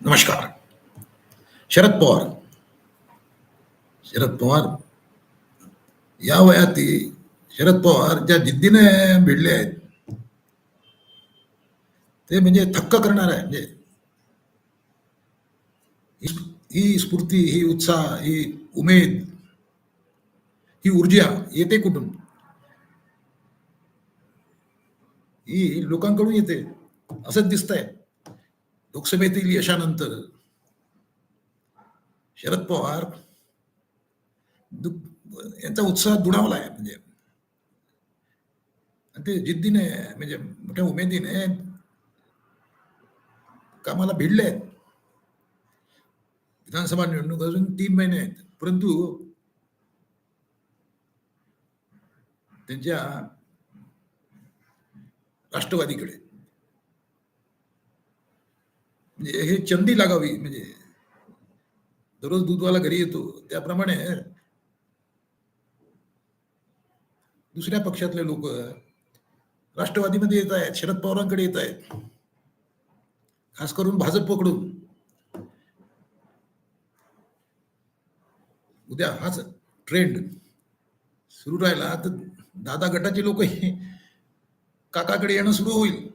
नमस्कार। शरद पवार। शरद पवार? या वयात शरद पवार ज्या जिद्दीने भिडले आहेत, ते म्हणजे थक्क करणार आहे, म्हणजे ही- स्फूर्ती, ही उत्साह, ही उमेद, ही ऊर्जा येते कुठून? ही लोकांकडून येते, असंच दिसतंय. लोकसभेतील यशानंतर शरद पवार यांचा उत्साह दुणावला आहे म्हणजे. आणि ते जिद्दीने म्हणजे मोठ्या उमेदीने कामाला भिडले आहेत. विधानसभा निवडणूक अजून तीन महिने आहेत. परंतु त्यांच्या राष्ट्रवादीकडे म्हणजे हे चंदी लागावी म्हणजे दररोज दूधवाला घरी येतो त्याप्रमाणे दुसऱ्या पक्षातले लोक राष्ट्रवादीमध्ये येत आहेत शरद पवारांकडे येत आहेत. खास करून भाजप पकडून. उद्या हाच ट्रेंड सुरू राहिला तर दादा गटाचे लोक काकाकडे येणं सुरू होईल.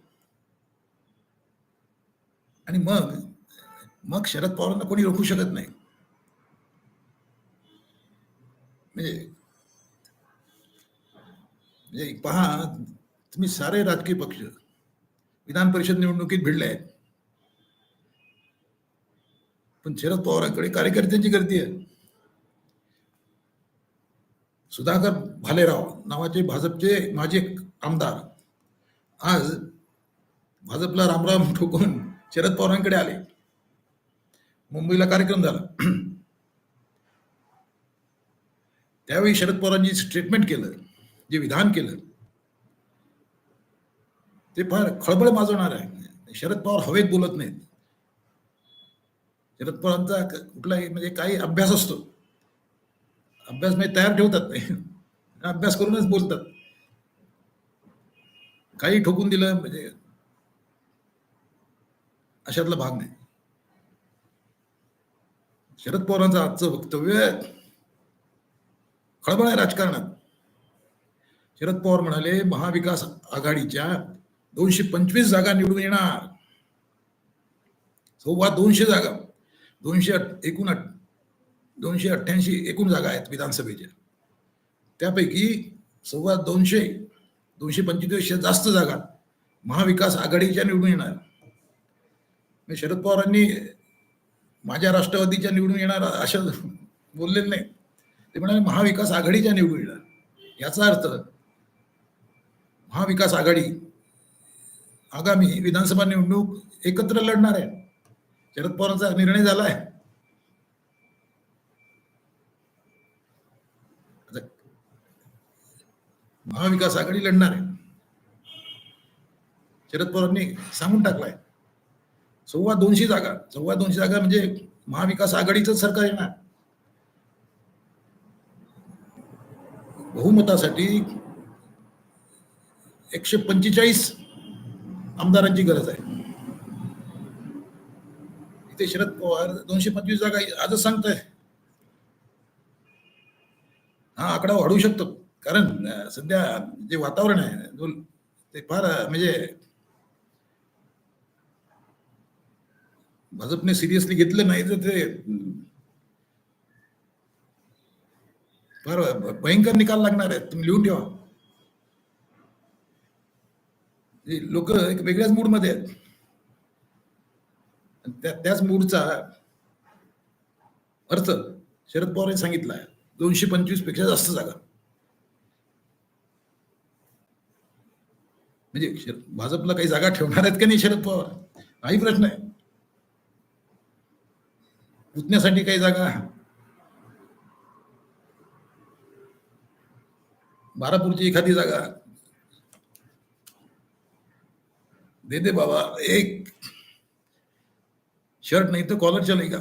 आणि मग मग शरद पवारांना कोणी रोखू शकत नाही. म्हणजे म्हणजे पहा तुम्ही सारे राजकीय पक्ष विधान परिषद निवडणुकीत भिडले आहेत. पण शरद पवारांकडे कार्यकर्त्यांची गर्दी आहे. सुधाकर भालेराव नावाचे भाजपचे माजी आमदार. आज भाजपला रामराम ठोकून शरद पवारांकडे आले. मुंबईला कार्यक्रम झाला. त्यावेळी शरद पवारांनी स्टेटमेंट केलं जे विधान केलं ते फार खळबळ माजवणार आहे. शरद पवार हवेत बोलत नाहीत. शरद पवारांचा कुठलाही म्हणजे काही अभ्यास असतो. अभ्यास म्हणजे तयार ठेवतात नाही अभ्यास करूनच बोलतात. काही ठोकून दिलं म्हणजे अशातला भाग नाही. शरद पवारांचं आजचं वक्तव्य खळबळ आहे राजकारणात. शरद पवार म्हणाले महाविकास आघाडीच्या दोनशे पंचवीस जागा निवडून येणार. सव्वा दोनशे जागा. दोनशे एकूण दोनशे अठ्ठ्याऐंशी एकूण जागा आहेत विधानसभेच्या. त्यापैकी सव्वा दोनशे दोनशे पंचेचाळीसशे जास्त जागा महाविकास आघाडीच्या निवडून येणार. शरद पवारांनी माझ्या राष्ट्रवादीच्या निवडून येणार अशा बोललेले नाही. ते म्हणाले महाविकास आघाडीच्या निवडून येणार. याचा अर्थ महाविकास आघाडी आगामी विधानसभा निवडणूक एकत्र लढणार आहे. शरद पवारांचा निर्णय झाला आहे आता महाविकास आघाडी लढणार आहे. शरद पवारांनी सांगून टाकलाय सव्वा दोनशे जागा. सव्वा दोनशे जागा म्हणजे महाविकास आघाडीचं सरकार येणार बहुमतासाठी एकशे पंचेचाळीस आमदारांची गरज आहे. इथे शरद पवार दोनशे पंचवीस जागा आजच सांगताय. हा आकडा वाढू शकतो. कारण सध्या जे वातावरण आहे ते फार म्हणजे भाजपने सिरियसली घेतलं नाही तर ते फार भयंकर निकाल लागणार आहे तुम्ही लिहून ठेवा. लोक एक वेगळ्याच मूडमध्ये आहेत. त्या त्याच मूडचा अर्थ शरद पवारांनी सांगितला आहे. दोनशे पंचवीसपेक्षा जास्त जागा. म्हणजे भाजपला काही जागा ठेवणार आहेत का नाही शरद पवार? हाही प्रश्न आहे. पुतण्यासाठी काही जागा. बारापूरची एखादी जागा. दे दे बाबा एक. शर्ट नाही तर कॉलर चलेगा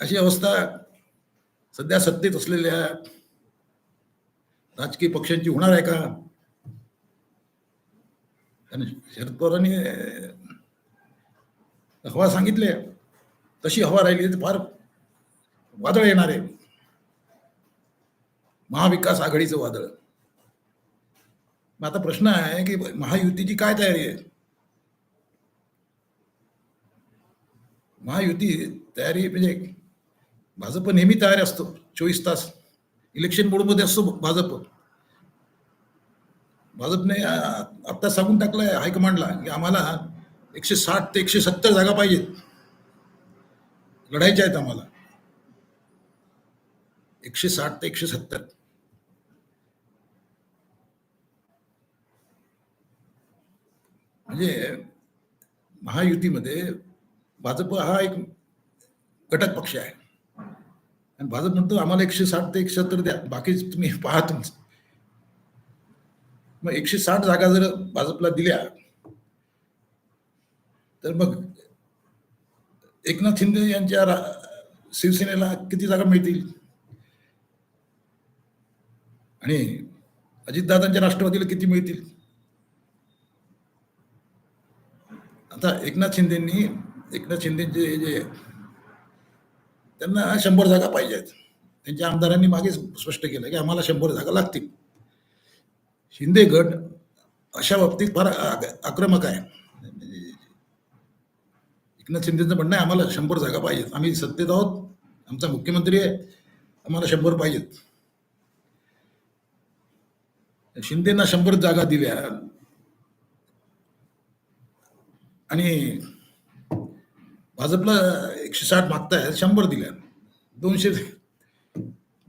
अशी अवस्था सध्या सत्तेत असलेल्या राजकीय पक्षांची होणार आहे का? आणि शरद पवारांनी हवा सांगितले. तशी हवा राहिली तर फार वादळ येणार आहे. महाविकास आघाडीचं वादळ. मग आता प्रश्न आहे की महायुतीची काय तयारी आहे? महायुती तयारी म्हणजे भाजप नेहमी तयार असतो चोवीस तास. इलेक्शन बोर्डमध्ये असतो भाजप. भाजपने आत्ता सांगून टाकलंय हायकमांडला की आम्हाला एकशे साठ ते एकशे सत्तर जागा पाहिजेत. लढायच्या आहेत आम्हाला. एकशे साठ ते एकशे सत्तर. म्हणजे महायुतीमध्ये भाजप हा एक घटक पक्ष आहे. आणि भाजप म्हणतो आम्हाला एकशे साठ ते एकशे सत्तर द्या. बाकी तुम्ही पहा तुमचं. मग एकशे साठ जागा जर भाजपला दिल्या तर मग एकनाथ शिंदे यांच्या रा- शिवसेनेला किती जागा मिळतील? आणि अजितदादांच्या राष्ट्रवादीला किती मिळतील? आता एकनाथ शिंदेनी एकनाथ शिंदेचे जे त्यांना शंभर जागा पाहिजे आहेत त्यांच्या आमदारांनी मागे स्पष्ट केलं की आम्हाला शंभर जागा लागतील. शिंदे गट अशा बाबतीत फार आक्रमक आहे. एकनाथ शिंदेचं म्हणणं आहे आम्हाला शंभर जागा पाहिजेत. आम्ही सत्तेत आहोत आमचा मुख्यमंत्री आहे आम्हाला शंभर पाहिजेत. शिंदेना शंभर जागा दिल्या. आणि भाजपला एकशे साठ मागताय शंभर दिल्या दोनशे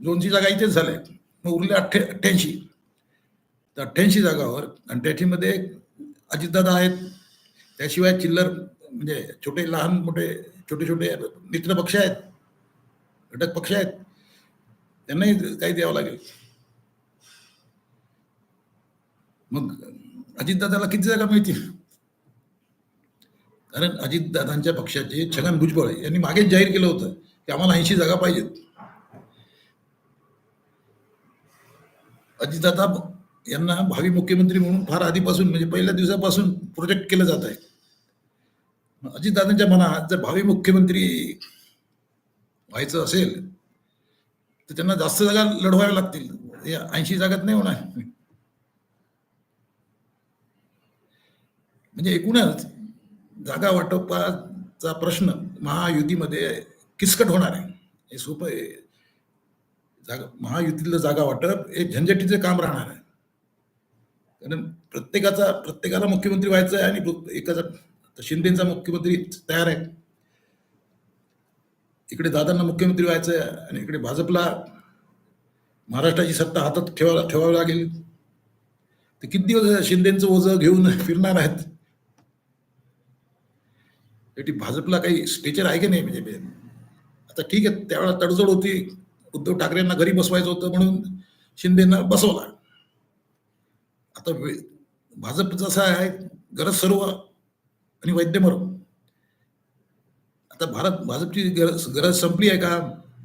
दोनशे जागा इथेच झाल्या. मग उरल्या अठ्ठे अठ्ठ्याऐंशी. तर अठ्ठ्याऐंशी जागावर आणि त्याच्यामध्ये अजितदादा आहेत. त्याशिवाय चिल्लर म्हणजे छोटे लहान मोठे छोटे छोटे मित्र पक्ष आहेत घटक पक्ष आहेत त्यांनाही काही द्यावं लागेल. मग अजितदादाला किती जागा मिळतील? कारण अजितदादांच्या पक्षाचे छगन भुजबळ यांनी मागेच जाहीर केलं होतं की आम्हाला ऐंशी जागा पाहिजेत. अजितदादा यांना भावी मुख्यमंत्री म्हणून फार आधीपासून म्हणजे पहिल्या दिवसापासून प्रोजेक्ट केलं जात आहे. अजितदादांच्या मनात जर भावी मुख्यमंत्री व्हायचं असेल तर त्यांना जास्त जागा लढवाव्या लागतील. हे ऐंशी जागात नाही होणार. म्हणजे एकूणच जागा वाटपाचा प्रश्न महायुतीमध्ये किचकट होणार आहे. हे सोपं आहे. जागा महायुतीतलं जागा वाटप हे झंझटीचं काम राहणार आहे. कारण प्रत्येकाचा प्रत्येकाला मुख्यमंत्री व्हायचं आहे आणि एकाचा तर शिंदेचा मुख्यमंत्री तयार आहे. इकडे दादांना मुख्यमंत्री व्हायचं आहे आणि इकडे भाजपला महाराष्ट्राची सत्ता हातात ठेवा ठेवावी लागेल. ते किती दिवस शिंदेचं ओझं घेऊन फिरणार आहेत? शेवटी भाजपला काही स्टेचर आहे की नाही म्हणजे आता ठीक आहे त्यावेळेला तडजोड होती. उद्धव ठाकरेंना घरी बसवायचं होतं म्हणून शिंदेना बसवला. आता भाजप जसा आहे गरज सर्व आणि वैद्य मरो आता भारत भाजपची गरज गरज संपली आहे का?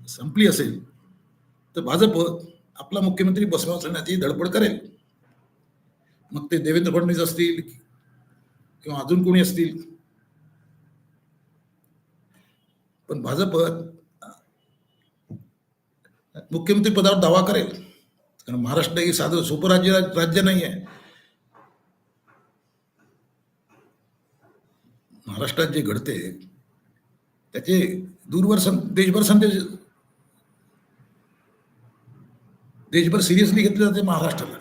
संपली असेल तर भाजप आपला मुख्यमंत्री बसवण्याची धडपड करेल. मग ते देवेंद्र फडणवीस असतील किंवा अजून कोणी असतील. पण भाजप मुख्यमंत्री पदावर दावा करेल. कारण महाराष्ट्र हे साधं सोपं राज्य राज्य नाही आहे महाराष्ट्रात जे घडते त्याचे दूरवर सं देशभर संदेश देशभर सिरियसली घेतले जाते महाराष्ट्राला.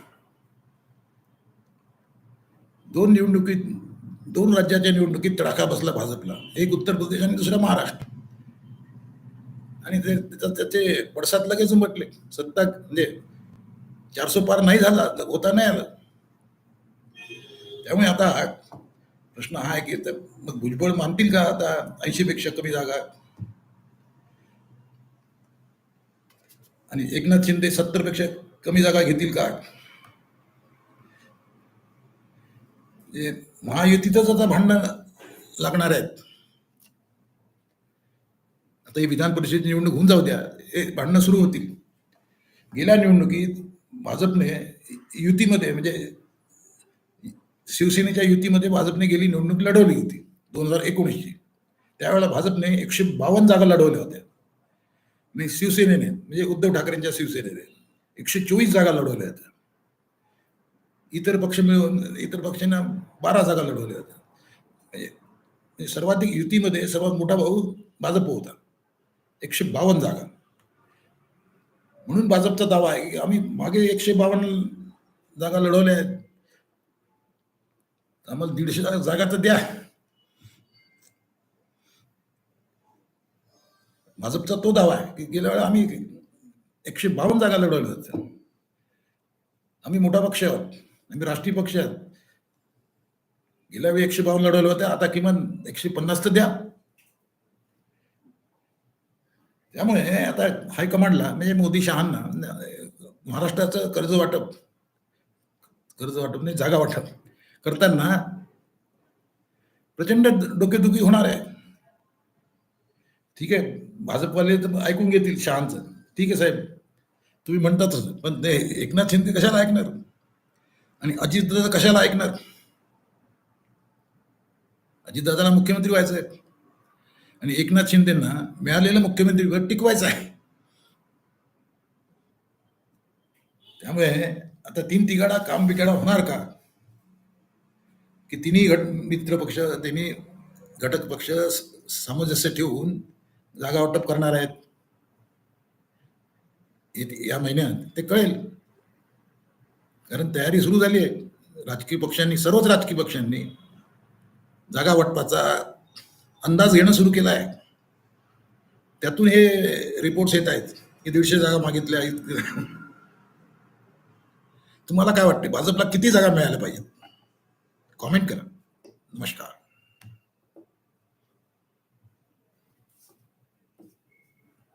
दोन निवडणुकीत दोन राज्याच्या निवडणुकीत तडाखा बसला भाजपला एक उत्तर प्रदेश आणि दुसरा महाराष्ट्र. आणि ते त्याचे पडसाद लगेच उमटले. सत्ता म्हणजे चारसो पार नाही झाला होता नाही आला. त्यामुळे आता प्रश्न हा आहे की तर मग भुजबळ मानतील का? आता ऐंशीपेक्षा कमी जागा आणि एकनाथ शिंदे सत्तरपेक्षा कमी जागा घेतील का? महायुतीतच आता भांडणं लागणार आहेत. आता ही विधान परिषदेची निवडणूक होऊन जाऊ द्या. हे भांडणं सुरू होतील. गेल्या निवडणुकीत भाजपने युतीमध्ये म्हणजे शिवसेनेच्या युतीमध्ये भाजपने गेली निवडणूक लढवली होती दोन हजार एकोणीसची. त्यावेळेला भाजपने एकशे बावन्न जागा लढवल्या होत्या. आणि शिवसेनेने म्हणजे उद्धव ठाकरेंच्या शिवसेनेने एकशे चोवीस जागा लढवल्या होत्या. इतर पक्ष मिळून इतर पक्षांना बारा जागा लढवल्या होत्या. म्हणजे म्हणजे सर्वाधिक युतीमध्ये सर्वात मोठा भाऊ भाजप होता. एकशे बावन्न जागा. म्हणून भाजपचा दावा आहे की आम्ही मागे एकशे बावन्न जागा लढवल्या आहेत. आम्हाला दीडशे जागा तर द्या. भाजपचा तो दावा आहे की गेल्या वेळा आम्ही एकशे बावन्न जागा लढवल्या होत्या. आम्ही मोठा पक्ष आहोत आम्ही राष्ट्रीय पक्ष आहोत. गेल्या वेळी एकशे बावन्न लढवल्या होत्या आता किमान एकशे पन्नास तर द्या. त्यामुळे आता हायकमांडला म्हणजे मोदी शहांना महाराष्ट्राचं कर्ज वाटप कर्ज वाटप नाही जागा वाटप. करताना प्रचंड डोकेदुखी होणार आहे. ठीक आहे? भाजपवाले तर ऐकून घेतील शहांचं. ठीक आहे साहेब. तुम्ही म्हणतातच. पण ते एकनाथ शिंदे कशाला ऐकणार? आणि अजितदादा कशाला ऐकणार? अजितदादाला मुख्यमंत्री व्हायचं आहे आणि एकनाथ शिंदेना मिळालेलं मुख्यमंत्री टिकवायचं आहे. त्यामुळे आता तीन तिघाडा काम बिघाडा होणार का? की तिन्ही घट मित्र पक्ष तिन्ही घटक पक्ष सामंजस्य ठेवून जागा वाटप करणार आहेत. या महिन्यात ते कळेल. कारण तयारी सुरू झाली आहे. राजकीय पक्षांनी सर्वच राजकीय पक्षांनी जागा वाटपाचा अंदाज घेणं सुरू केला आहे. त्यातून हे रिपोर्ट्स येत आहेत की दीडशे जागा मागितल्या आहेत. तुम्हाला काय वाटते भाजपला किती जागा मिळायला पाहिजेत? कॉमेंट करा. नमस्कार.